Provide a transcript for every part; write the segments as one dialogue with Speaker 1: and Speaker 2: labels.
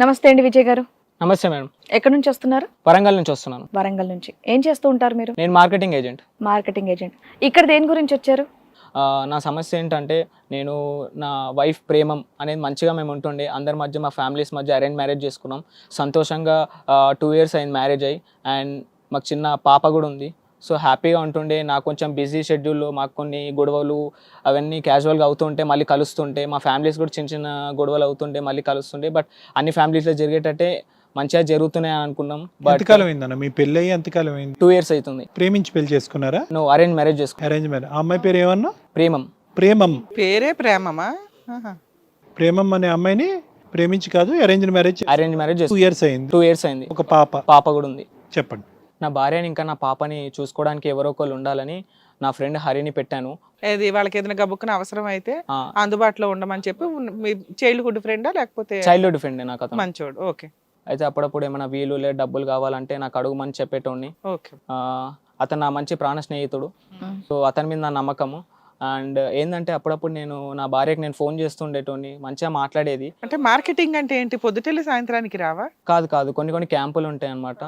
Speaker 1: నమస్తే అండి విజయ్ గారు.
Speaker 2: నమస్తే మేడం.
Speaker 1: ఎక్కడి నుంచి వస్తున్నారు?
Speaker 2: వరంగల్ నుంచి వస్తున్నాను.
Speaker 1: వరంగల్ నుంచి. ఏం చేస్తూ ఉంటారు మీరు?
Speaker 2: నేను మార్కెటింగ్ ఏజెంట్.
Speaker 1: Marketing agent. ఇక్కడ దేని గురించి వచ్చారు?
Speaker 2: నా సమస్య ఏంటంటే నేను నా వైఫ్ ప్రేమం అనేది మంచిగా మేము ఉంటుండే. అందరి మధ్య మా ఫ్యామిలీస్ మధ్య అరేంజ్ మ్యారేజ్ చేసుకున్నాం. సంతోషంగా టూ ఇయర్స్ అయింది మ్యారేజ్ అయ్యి. అండ్ మాకు చిన్న పాప కూడా ఉంది. సో హ్యాపీగా ఉంటుండే. నాకు కొంచెం బిజీ షెడ్యూల్లో మాకు కొన్ని గొడవలు అవన్నీ క్యాజువల్గా అవుతుంటే మళ్ళీ కలుస్తుంటే మా ఫ్యామిలీస్ కూడా చిన్న చిన్న గొడవలు అవుతుంటే మళ్ళీ కలుస్తుండే. బట్ అన్ని ఫ్యామిలీస్లో జరిగేటట్టే మంచిగా జరుగుతున్నాయి అని అనుకున్నాం. బట్
Speaker 3: ఎంతకాలం అయిందన్న? మీ పెళ్ళి అయ్యి ఎంతకాలం అయింది?
Speaker 2: టూ ఇయర్స్ అవుతుంది.
Speaker 3: ప్రేమించి పెళ్ళి చేసుకున్నారా?
Speaker 2: నువ్వు అరేంజ్ మ్యారేజ్ చేసుకో
Speaker 3: అరేంజ్ మ్యారేజ్ ఆ అమ్మాయి పేరు ఏమన్నా?
Speaker 2: ప్రేమం
Speaker 3: ప్రేమం
Speaker 4: పేరే ప్రేమమా.
Speaker 3: ప్రేమం అనే అమ్మాయిని ప్రేమించి కాదు arrange marriage
Speaker 2: arrange marriage
Speaker 3: two years అయింది.
Speaker 2: టూ ఇయర్స్ అయింది.
Speaker 3: ఒక పాప.
Speaker 2: పాప కూడా ఉంది.
Speaker 3: చెప్పండి.
Speaker 2: నా భార్యని ఇంకా నా పాపని చూసుకోవడానికి ఎవరో ఒకరు ఉండాలని నా ఫ్రెండ్ హరిని పెట్టాను.
Speaker 4: ఏది వాళ్ళకి ఏదైనా గబుక్కున అవసరం అయితే అందుబాటులో ఉండమని చెప్పి మీ చైల్డ్హుడ్ ఫ్రెండా లేకపోతే
Speaker 2: చైల్డ్హుడ్ ఫ్రెండ్ నాకు అతను
Speaker 4: మంచోడు. ఓకే.
Speaker 2: అయితే అప్పుడప్పుడు ఏమైనా వీలు లేదు డబ్బులు కావాలంటే నాకు అడుగుమని చెప్పేటోడిని
Speaker 4: ఓకే.
Speaker 2: అతను నా మంచి ప్రాణ స్నేహితుడు. సో అతని మీద నా నమ్మకము. అండ్ ఏంటంటే అప్పుడప్పుడు నేను నా భార్యకి నేను ఫోన్ చేస్తుండేటోని మంచిగా మాట్లాడేది.
Speaker 4: అంటే మార్కెటింగ్ అంటే ఏంటి? పొద్దుటెళ్ళి సాయంత్రానికి రావా?
Speaker 2: కాదు కాదు. కొన్ని కొన్ని క్యాంపులు ఉంటాయి అనమాట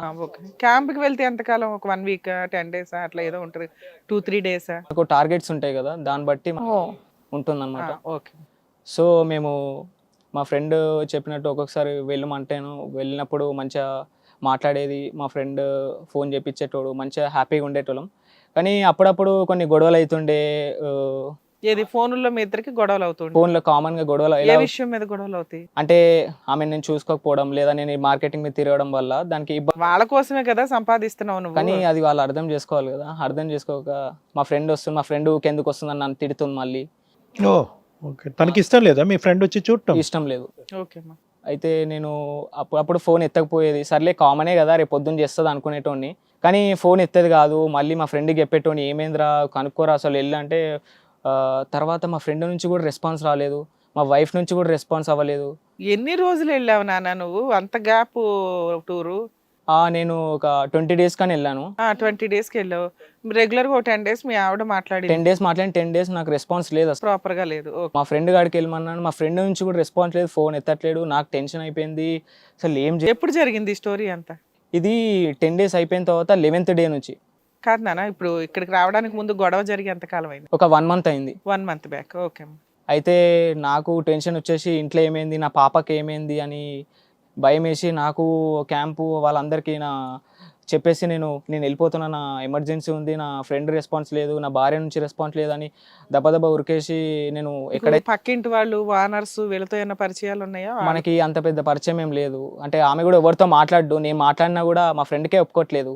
Speaker 4: క్యాంప్కి వెళ్తే ఎంతకాలం ఒక వన్ వీక్ టెన్ డేస్ అట్లా ఏదో ఉంటుంది. Two three days.
Speaker 2: నాకు టార్గెట్స్ ఉంటాయి కదా దాన్ని బట్టి ఉంటుందన్నమాట.
Speaker 4: ఓకే.
Speaker 2: సో మేము మా ఫ్రెండ్ చెప్పినట్టు ఒక్కొక్కసారి వెళ్ళమంటాను వెళ్ళినప్పుడు మంచిగా మాట్లాడేది. మా ఫ్రెండ్ ఫోన్ చేపించేటోడు మంచిగా హ్యాపీగా ఉండేటోళ్ళం. కానీ అప్పుడప్పుడు కొన్ని గొడవలు అవుతుండే
Speaker 4: ఏది? ఫోనుల్లో మీ ఇద్దరికి గొడవలు అవుతుండే
Speaker 2: ఫోన్లో కామన్గా గొడవలు
Speaker 4: ఏ
Speaker 2: ఎలా
Speaker 4: విషయం మీద గొడవలు అవుతాయి
Speaker 2: అంటే ఆమె నేను చూసుకోకపోవడం లేదా నేను మార్కెటింగ్ మీద తిరగడం వల్ల దానికి ఇబ్బంది
Speaker 4: వాళ్ళ కోసమే కదా సంపాదిస్తున్నావు
Speaker 2: కానీ
Speaker 4: నువ్వు
Speaker 2: అది వాళ్ళు అర్థం చేసుకోవాలి కదా. అర్థం చేసుకోక మా ఫ్రెండ్ వస్తుంది మా ఫ్రెండ్ ఎందుకు వస్తుందని నన్ను తిడుతుంది మళ్ళీ.
Speaker 3: ఓ ఓకే. తనకి ఇష్టం లేదా? మీ ఫ్రెండ్ వచ్చి చూడటం?
Speaker 2: ఇష్టం లేదు.
Speaker 4: ఓకే
Speaker 2: అయితే నేను అప్పుడప్పుడు ఫోన్ ఎత్తకపోయేది. సర్లే కామనే కదా రేపు పొద్దున్న చేస్తుంది అనుకునేటోడిని కానీ ఫోన్ ఎత్తేది కాదు. మళ్ళీ మా ఫ్రెండ్కి చెప్పేటోని ఏమేంద్రా కనుక్కోరా అసలు వెళ్ళంటే తర్వాత మా ఫ్రెండ్ నుంచి కూడా రెస్పాన్స్ రాలేదు. మా వైఫ్ నుంచి కూడా రెస్పాన్స్ అవ్వలేదు.
Speaker 4: ఎన్ని రోజులు వెళ్ళావు నాన్న నువ్వు? అంత గ్యాప్ టూరు?
Speaker 2: నేను ఒక ట్వంటీ డేస్ కానీ వెళ్ళాను.
Speaker 4: ట్వంటీ డేస్కి వెళ్ళావు. రెగ్యులర్గా ఒక టెన్ డేస్ మీ ఆవిడ మాట్లాడి
Speaker 2: టెన్ డేస్ మాట్లాడి టెన్ డేస్ నాకు రెస్పాన్స్ లేదు అసలు.
Speaker 4: ప్రాపర్గా లేదు.
Speaker 2: మా ఫ్రెండ్ గాడికి వెళ్ళమన్నాను మా ఫ్రెండ్ నుంచి కూడా రెస్పాన్స్ లేదు ఫోన్ ఎత్తట్లేడు నాకు టెన్షన్ అయిపోయింది. అసలు ఏం
Speaker 4: ఎప్పుడు జరిగింది ఈ స్టోరీ అంతా?
Speaker 2: ఇది టెన్ డేస్ అయిపోయిన తర్వాత లెవెన్త్ డే నుంచి.
Speaker 4: కాదు నాన్న ఇప్పుడు ఇక్కడికి రావడానికి ముందు గొడవ జరిగి ఎంత కాలం అయింది?
Speaker 2: ఒక వన్ మంత్ అయింది.
Speaker 4: One month back okay.
Speaker 2: అయితే నాకు టెన్షన్ వచ్చేసి ఇంట్లో ఏమైంది నా పాపకి ఏమైంది అని భయం వేసి నాకు క్యాంపు వాళ్ళందరికీ నా చెప్పేసి నేను నేను వెళ్ళిపోతున్నా నా ఎమర్జెన్సీ ఉంది నా ఫ్రెండ్ రెస్పాన్స్ లేదు నా భార్య నుంచి రెస్పాన్స్ లేదని దెబ్బ దెబ్బ ఉరికేసి నేను ఎక్కడైతే
Speaker 4: ఇప్పుడు పక్కింటి వాళ్ళు వానర్స్ వీళ్ళతో ఏమైనా పరిచయాలు ఉన్నాయా?
Speaker 2: మనకి అంత పెద్ద పరిచయం ఏం లేదు. అంటే ఆమె కూడా ఎవరితో మాట్లాడు నేను మాట్లాడినా కూడా మా ఫ్రెండ్కే ఒప్పుకోవట్లేదు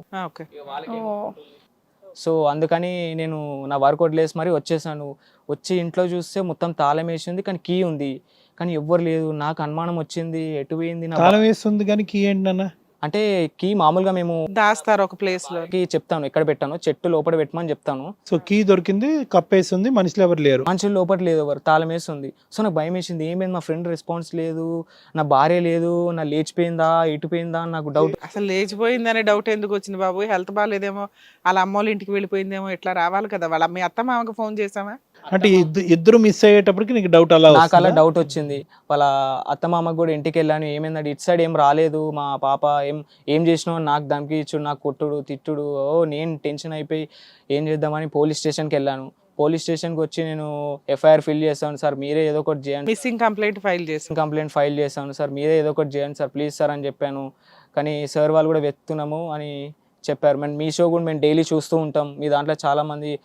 Speaker 2: సో అందుకని నేను నా వర్క్ వదిలేసి మరి వచ్చేసాను. వచ్చి ఇంట్లో చూస్తే మొత్తం తాళం వేసింది కానీ కీ ఉంది. కానీ ఎవ్వరు లేదు. నాకు అనుమానం వచ్చింది. ఎటు పోయింది నా
Speaker 3: తాళం వేస్తుంది కానీ కీ ఏంటి అన్న
Speaker 2: అంటే కీ మామూలుగా మేము
Speaker 4: దాస్తారు ఒక ప్లేస్లో.
Speaker 2: కీ చెప్తాను. ఎక్కడ పెట్టాను చెట్టు లోపల పెట్టమని చెప్తాను.
Speaker 3: సో కీ దొరికింది కప్పేస్తుంది మనుషులు ఎవరు లేరు.
Speaker 2: మనుషులు లోపల లేదు ఎవరు తాళం వేస్తుంది. సో నాకు భయం వేసింది. ఏమైంది మా ఫ్రెండ్ రెస్పాన్స్ లేదు. నా భార్య లేదు నా లేచిపోయిందా ఎటుపోయిందా అని నాకు డౌట్
Speaker 4: అసలు లేచిపోయిందనే డౌట్ ఎందుకు వచ్చింది బాబు? హెల్త్ బాగాలేదేమో వాళ్ళ అమ్మోళ్ళ ఇంటికి వెళ్ళిపోయిందేమో ఇట్లా రావాలి కదా? వాళ్ళ మీ అత్త మామకి ఫోన్ చేసామా
Speaker 3: అంటే ఇద్ద- ఇద్దరు మిస్ అయ్యేటప్పటికి నీకు డౌట్ అలా
Speaker 2: నాకు అలా? డౌట్ వచ్చింది. వాళ్ళ అత్తమామకు కూడా ఇంటికి వెళ్ళాను. ఏమైందంటే ఇటు సైడ్ ఏం రాలేదు. మా పాప ఏం ఏం చేసినావు? అని నాకు ధమ్కి ఇచ్చుడు నాకు కొట్టుడు తిట్టుడు. ఓ నేను టెన్షన్ అయిపోయి ఏం చేద్దామని పోలీస్ స్టేషన్కి వెళ్ళాను. పోలీస్ స్టేషన్కి వచ్చి నేను ఎఫ్ఐఆర్ ఫిల్ చేస్తాను సార్ మీరే ఏదో ఒకటి చేయండి.
Speaker 4: మిస్సింగ్ కంప్లైంట్ ఫైల్ చేసి
Speaker 2: కంప్లైంట్ ఫైల్ చేశాను. సార్ మీరే ఏదో ఒకటి చేయండి సార్. ప్లీజ్ సార్ అని చెప్పాను. కానీ సార్ వాళ్ళు కూడా వెతుకుతున్నాము అని చెప్పారు. మేము మీ షో కూడా మేము డైలీ చూస్తూ ఉంటాం. మీ దాంట్లో చాలామంది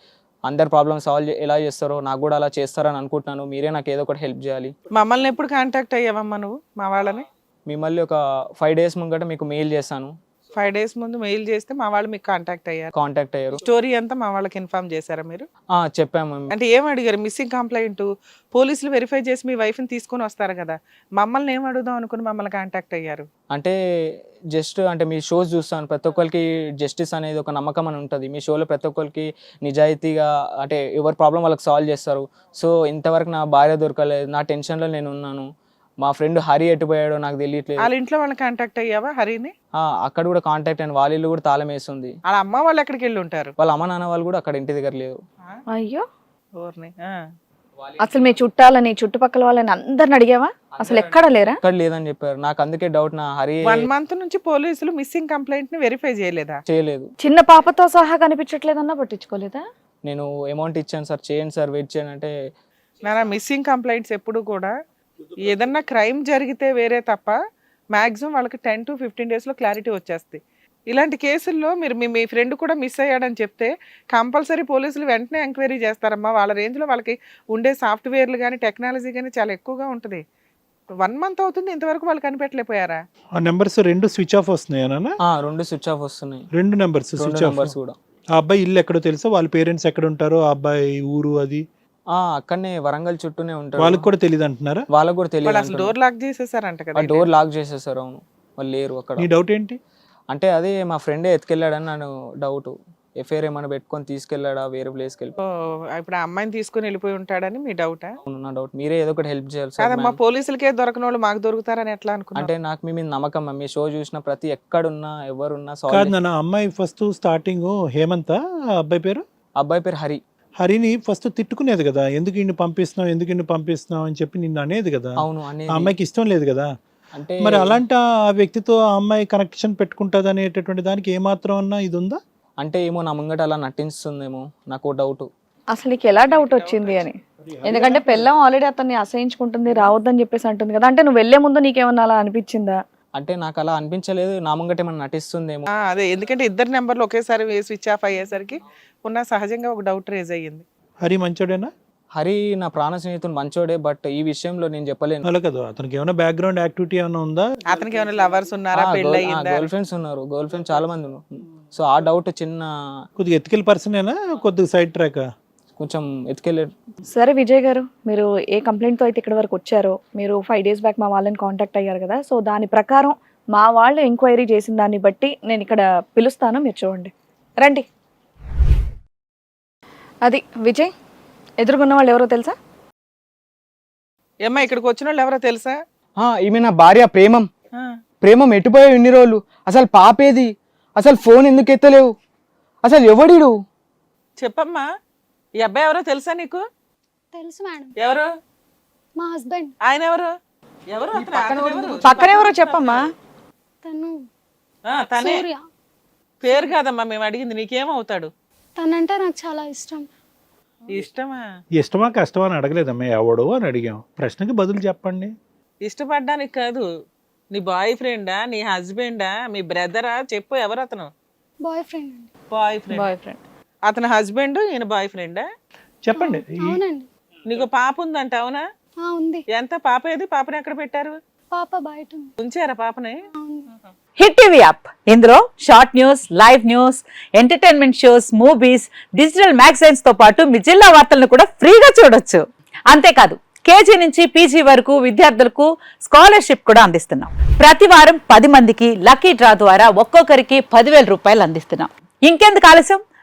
Speaker 2: అందరు ప్రాబ్లమ్ సాల్వ్ ఎలా చేస్తారో నాకు కూడా అలా చేస్తారని అనుకుంటున్నాను. మీరే నాకు ఏదో ఒకటి హెల్ప్ చేయాలి.
Speaker 4: మమ్మల్ని ఎప్పుడు కాంటాక్ట్ అయ్యావమ్మా నువ్వు? మా వాళ్ళని?
Speaker 2: మిమ్మల్ని ఒక ఫైవ్ డేస్ ముంగట మీకు మెయిల్ చేశాను.
Speaker 4: ఫైవ్ డేస్ ముందు మెయిల్ చేస్తే మా వాళ్ళు మీకు కాంటాక్ట్ అయ్యారు.
Speaker 2: కాంటాక్ట్ అయ్యారు.
Speaker 4: స్టోరీ అంతా మా వాళ్ళకి ఇన్ఫార్మ్ చేశారా మీరు?
Speaker 2: ఆ, చెప్పాము.
Speaker 4: అంటే ఏం అడిగారు? మిస్సింగ్ కంప్లైంట్ పోలీసులు వెరిఫై చేసి మీ వైఫ్ని తీసుకొని వస్తారు కదా? మమ్మల్ని ఏం అడుగుదాం అనుకుని మమ్మల్ని కాంటాక్ట్ అయ్యారు?
Speaker 2: అంటే జస్ట్ అంటే మీ షోస్ చూస్తాను. ప్రతి ఒక్కరికి జస్టిస్ అనేది ఒక నమ్మకం అని ఉంటుంది. మీ షోలో ప్రతి ఒక్కరికి నిజాయితీగా అంటే ఎవరి ప్రాబ్లం వాళ్ళకి సాల్వ్ చేస్తారు. సో ఇంతవరకు నా భార్య దొరకలేదు. నా టెన్షన్లో నేను ఉన్నాను. మా ఫ్రెండ్ హరి ఎటుపోయాడో నాకు తెలియట్లేదు.
Speaker 4: వాళ్ళ ఇంట్లో వాళ్ళని కాంటాక్ట్ అయ్యావా హరిని?
Speaker 2: ఆ, అక్కడ కూడా కాంటాక్ట్ అయిన వాళ్ళ ఇల్లు కూడా తాళం వేస్తుంది
Speaker 4: వాళ్ళ అమ్మ వాళ్ళు ఎక్కడికి వెళ్ళి ఉంటారు?
Speaker 2: వాళ్ళ అమ్మ నాన్న వాళ్ళు కూడా అక్కడ ఇంటి దగ్గర లేరు
Speaker 1: అయ్యో.
Speaker 4: ఊరిని ఆ.
Speaker 1: అసలు మీ చుట్టాలని చుట్టుపక్కల వాళ్ళని అందరిని అడిగావా? అసలు ఎక్కడ లేరా?
Speaker 2: ఎక్కడ లేదని చెప్పారు. నాకు అందుకే డౌట్ నా హరి
Speaker 4: వన్ మంత్ నుంచి పోలీసులు మిస్సింగ్ కంప్లైంట్ని వెరిఫై చేయలేదా?
Speaker 2: చేయలేదు.
Speaker 1: చిన్న పాపతో సహా కనిపించట్లేదన్నా పట్టించుకోలేదా?
Speaker 2: నేను అమౌంట్ ఇచ్చాను సార్ చేయండి సార్ వెయిట్ చేయండి అంటే
Speaker 4: నా మిస్సింగ్ కంప్లైంట్స్ ఎప్పుడు కూడా ఏదన్నా క్రైమ్ జరిగితే వేరే తప్ప మాక్సిమం వాళ్ళకి టెన్ టు ఫిఫ్టీన్ డేస్లో క్లారిటీ వచ్చేస్తుంది ఇలాంటి కేసుల్లో మీరు మీ మీ ఫ్రెండ్ కూడా మిస్ అయ్యాడని చెప్తే కంపల్సరీ పోలీసులు వెంటనే ఎంక్వైరీ చేస్తారమ్మా. వాళ్ళ రేంజ్లో వాళ్ళకి ఉండే సాఫ్ట్వేర్లు కానీ టెక్నాలజీ కానీ చాలా ఎక్కువగా ఉంటుంది. వన్ మంత్ అవుతుంది ఇంతవరకు వాళ్ళు కనిపెట్టలేకపోయారా?
Speaker 3: ఆ నెంబర్స్ రెండు స్విచ్ ఆఫ్ వస్తున్నాయా నాన్న?
Speaker 2: ఆ, రెండు స్విచ్ ఆఫ్ వస్తున్నాయి.
Speaker 3: రెండు నెంబర్స్ స్విచ్ ఆఫ్.
Speaker 2: నెంబర్స్ కూడా.
Speaker 3: ఆ అబ్బాయి ఇల్లు ఎక్కడో తెలుసా? వాళ్ళ పేరెంట్స్ ఎక్కడ ఉంటారో? ఆ అబ్బాయి ఊరు అది.
Speaker 2: అక్కడనే వరంగల్ చుట్టూనే ఉంటారు.
Speaker 3: వాళ్ళకి కూడా తెలియదు అంటున్నారా?
Speaker 2: వాళ్ళకు కూడా
Speaker 4: అసలు
Speaker 2: తెలియదు
Speaker 4: డోర్ లాక్ చేసేసారంట కదా
Speaker 2: డోర్ లాక్ చేసేసారు అవును. వాళ్ళు లేరు అక్కడ.
Speaker 3: నీ డౌట్ ఏంటి?
Speaker 2: అంటే అదే మా ఫ్రెండే ఎత్తుకెళ్ళాడని నన్ను డౌట్ ఎఫ్ఐఆర్ ఏమైనా పెట్టుకొని తీసుకెళ్ళాడా వేరే ప్లేస్కి వెళ్ళి
Speaker 4: ఇప్పుడు ఆ అమ్మాయిని తీసుకుని వెళ్ళిపోయి ఉంటాడని మీ డౌటా
Speaker 2: నా డౌట్ మీరే ఏదో ఒకటి హెల్ప్ చేయాలి సార్ ma'am.
Speaker 4: పోలీసులకే దొరకని వాళ్ళు మాకు దొరుకుతారని ఎట్లా అనుకున్నా
Speaker 2: అంటే నాకు మీ మీద నమ్మకం. మీ షో చూసిన ప్రతి ఎక్కడున్నా ఎవరున్నా
Speaker 3: నాన్న అమ్మాయి ఫస్ట్ స్టార్టింగ్ హేమంత్ ఆ అబ్బాయి పేరు?
Speaker 2: అబ్బాయి పేరు హరి.
Speaker 3: హరిని ఫస్ట్ తిట్టుకునేది కదా ఎందుకు ఇన్ని పంపిస్తున్నావు ఎందుకు ఇన్ని పంపిస్తున్నావు అని చెప్పి నిన్ను అనేది కదా.
Speaker 2: అవును
Speaker 3: ఆ అమ్మాయికి ఇష్టం లేదు కదా.
Speaker 2: అంటే
Speaker 3: మరి అలాంటి ఆ వ్యక్తితో ఆ అమ్మాయి కనెక్షన్ పెట్టుకుంటుంది అనేటటువంటి దానికి ఏమాత్రం అన్నా ఇది ఉందా?
Speaker 2: అంటే ఏమో నా ముంగట అలా నటిస్తుందేమో నాకు డౌట్
Speaker 1: అసలు నీకు ఎలా డౌట్ వచ్చింది అని? ఎందుకంటే పెళ్ళం ఆల్రెడీ అతన్ని అసహించుకుంటుంది రావద్దని చెప్పేసి అంటుంది కదా. అంటే నువ్వు వెళ్ళే ముందు నీకేమన్నా అలా అనిపించిందా?
Speaker 2: అంటే నాకు అలా అనిపించలేదు. నా ముంగట ఏమైనా నటిస్తుందేమో.
Speaker 4: ఆ, అదే. ఎందుకంటే ఇద్దరు నెంబర్లు ఒకేసారి స్విచ్ ఆఫ్ అయ్యేసరికి ఉన్న సహజంగా ఒక డౌట్ రేజ్ అయ్యింది.
Speaker 3: హరి మంచోడేనా?
Speaker 2: హరి నా ప్రాణ స్నేహితుడు మంచోడే బట్ ఈ విషయంలో నేను చెప్పలేను.
Speaker 3: అలా కదా. అతనికి ఏమైనా బ్యాక్గ్రౌండ్ యాక్టివిటీ ఏమైనా ఉందా?
Speaker 4: అతనికి ఏమైనా లవర్స్ ఉన్నారా? పెళ్ళి అయ్యిందా?
Speaker 2: గర్ల్ ఫ్రెండ్స్ ఉన్నారు. గర్ల్ ఫ్రెండ్స్ చాలా మంది ఉన్నారు. సో ఆ డౌట్ చిన్న
Speaker 3: కొద్దిగా ఎత్తికెళ్ళి పర్సనేనా? కొద్దిగా సైడ్ ట్రాక్
Speaker 2: కొంచెం ఎత్తుకెళ్ళే
Speaker 1: సరే విజయ్ గారు మీరు ఏ కంప్లైంట్తో అయితే ఇక్కడ వరకు వచ్చారో మీరు ఫైవ్ డేస్ బ్యాక్ మా వాళ్ళని కాంటాక్ట్ అయ్యారు కదా సో దాని ప్రకారం మా వాళ్ళు ఎంక్వైరీ చేసిన దాన్ని బట్టి నేను ఇక్కడ పిలుస్తాను మీరు చూడండి. రండి. అది విజయ్ ఎదుర్కొన్న వాళ్ళు ఎవరో తెలుసా?
Speaker 4: ఏమ్మా ఇక్కడికి వచ్చిన వాళ్ళు ఎవరో తెలుసా?
Speaker 2: ఆ, ఈమె నా భార్య ప్రేమం.
Speaker 4: ఆ,
Speaker 2: ప్రేమం ఎట్టుపోయావు ఇన్ని రోజులు? అసలు పాపేది? అసలు ఫోన్ ఎందుకు ఎత్తలేవు? అసలు ఎవడిడు?
Speaker 4: చెప్పమ్మా ఈ అబ్బాయి ఎవరో తెలుసా నీకు?
Speaker 5: తెలుసు మేడం.
Speaker 4: ఎవరు?
Speaker 5: మా హస్బెండ్.
Speaker 4: ఆయన ఎవరు? ఎవరు? అతను? అతను ఎవరు?
Speaker 1: పక్కన ఎవరో చెప్పమ్మా.
Speaker 5: తను.
Speaker 4: ఆ, తనే.
Speaker 5: సూర్య.
Speaker 4: పేరు కాదమ్మా మేము అడిగింది. నీకేమవుతాడు?
Speaker 5: తనంటే నాకు చాలా ఇష్టం.
Speaker 4: ఇష్టమా?
Speaker 3: ఇష్టమా కష్టమా అని అడగలేదమ్మా ఎవడు అని అడిగాం. ప్రశ్నకి బదులు చెప్పండి.
Speaker 4: ఇష్టపడ్డానికి కాదు. నీ బాయ్ ఫ్రెండా నీ హస్బెండా మీ బ్రదరా? చెప్పు ఎవరు అతను?
Speaker 5: బాయ్ ఫ్రెండ్ అండి.
Speaker 4: Boyfriend.
Speaker 1: Boyfriend.
Speaker 4: అతని హస్బెండ్ ఈయన బాయ్ ఫ్రెండా
Speaker 3: చెప్పండి.
Speaker 5: అవునండి.
Speaker 4: నీకు పాప ఉందంట అవునా?
Speaker 5: ఆ, ఉంది.
Speaker 4: ఎంత? పాప ఏది? పాపని ఎక్కడ పెట్టారు?
Speaker 5: పాప బయట ఉంది.
Speaker 4: ఉంచారా పాపని?
Speaker 6: Hit TV app. ఇందులో short news live news entertainment shows movies digital మ్యాగజైన్స్తో పాటు మీ జిల్లా వార్తలను కూడా ఫ్రీగా చూడొచ్చు. అంతేకాదు కేజీ నుంచి పీజీ వరకు విద్యార్థులకు స్కాలర్షిప్ కూడా అందిస్తున్నాం. ప్రతి వారం పది మందికి లక్కీ డ్రా ద్వారా ఒక్కొక్కరికి పదివేల రూపాయలు అందిస్తున్నాం. ఇంకెందుకు ఆలస్యం?